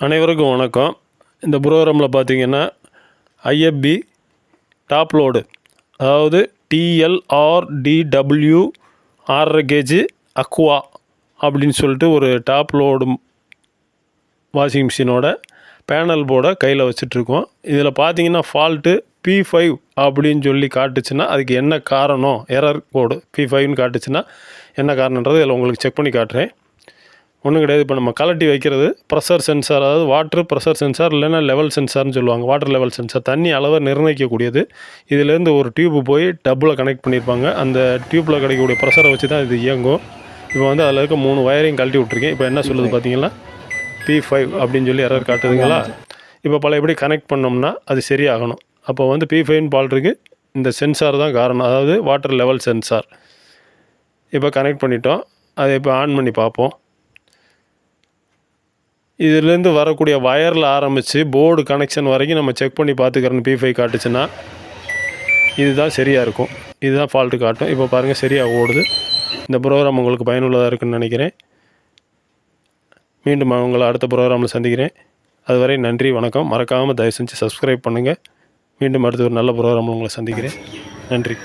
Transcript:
அனைவருக்கும் வணக்கம். இந்த ப்ரோக்ராமில் பார்த்தீங்கன்னா ஐஎஃப்பி டாப் லோடு அதாவது டிஎல்ஆர்டிடபிள்யூ ஆறரை கேஜி அக்வா அப்படின்னு சொல்லிட்டு ஒரு டாப் லோடு வாஷிங் மிஷினோட பேனல் போர்டை கையில் வச்சிட்ருக்கோம் இதில் பார்த்தீங்கன்னா ஃபால்ட்டு பி ஃபைவ் அப்படின்னு சொல்லி காட்டுச்சுன்னா அதுக்கு என்ன காரணம்? எரர் கோடு பி ஃபைவ்னு காட்டுச்சுன்னா என்ன காரணன்றது இதில் உங்களுக்கு செக் பண்ணி காட்டுறேன். ஒன்றும் கிடையாது. இப்போ நம்ம கலட்டி வைக்கிறது ப்ரெஷர் சென்சார் அதாவது வாட்ரு ப்ரெஷர் சென்சார் இல்லைன்னா லெவல் சென்சார்னு சொல்லுவாங்க. வாட்டர் லெவல் சென்சார் தண்ணி அளவை நிர்ணயிக்கக்கூடியது. இதுலேருந்து ஒரு டியூப்பு போய் டப்பில் கனெக்ட் பண்ணியிருப்பாங்க. அந்த டியூப்பில் கிடைக்கக்கூடிய ப்ரெஷரை வச்சு தான் இது இயங்கும். இப்போ வந்து அதில் இருக்க மூணு வயரையும் கழட்டி விட்ருக்கேன் இப்போ என்ன சொல்லுது பார்த்தீங்கன்னா பி ஃபைவ் அப்படின்னு சொல்லி எரர் காட்டுதுங்களா? இப்போ பழையபடி கனெக்ட் பண்ணோம்னா அது சரியாகணும். அப்போ வந்து பி ஃபைவ்னு பால் இந்த சென்சார் தான் காரணம். அதாவது வாட்டர் லெவல் சென்சார் இப்போ கனெக்ட் பண்ணிட்டோம். அதை இப்போ ஆன் பண்ணி பார்ப்போம். இதுலேருந்து வரக்கூடிய வயரில் ஆரம்பித்து போர்டு கனெக்ஷன் வரைக்கும் நம்ம செக் பண்ணி பார்த்துக்கிறோன்னு பிஃபை ஃபைவ் காட்டுச்சுன்னா இதுதான் சரியாக இருக்கும். இதுதான் ஃபால்ட்டு காட்டும். இப்போ பாருங்கள் சரியாக ஓடுது. இந்த ப்ரோக்ராம் உங்களுக்கு பயனுள்ளதாக இருக்குன்னு நினைக்கிறேன். மீண்டும் உங்களை அடுத்த ப்ரோக்ராமில் சந்திக்கிறேன். அதுவரை நன்றி வணக்கம். மறக்காமல் தயவு செஞ்சு சப்ஸ்கிரைப் பண்ணுங்கள் மீண்டும் அடுத்த ஒரு நல்ல ப்ரோக்ராமில் உங்களை சந்திக்கிறேன். நன்றி.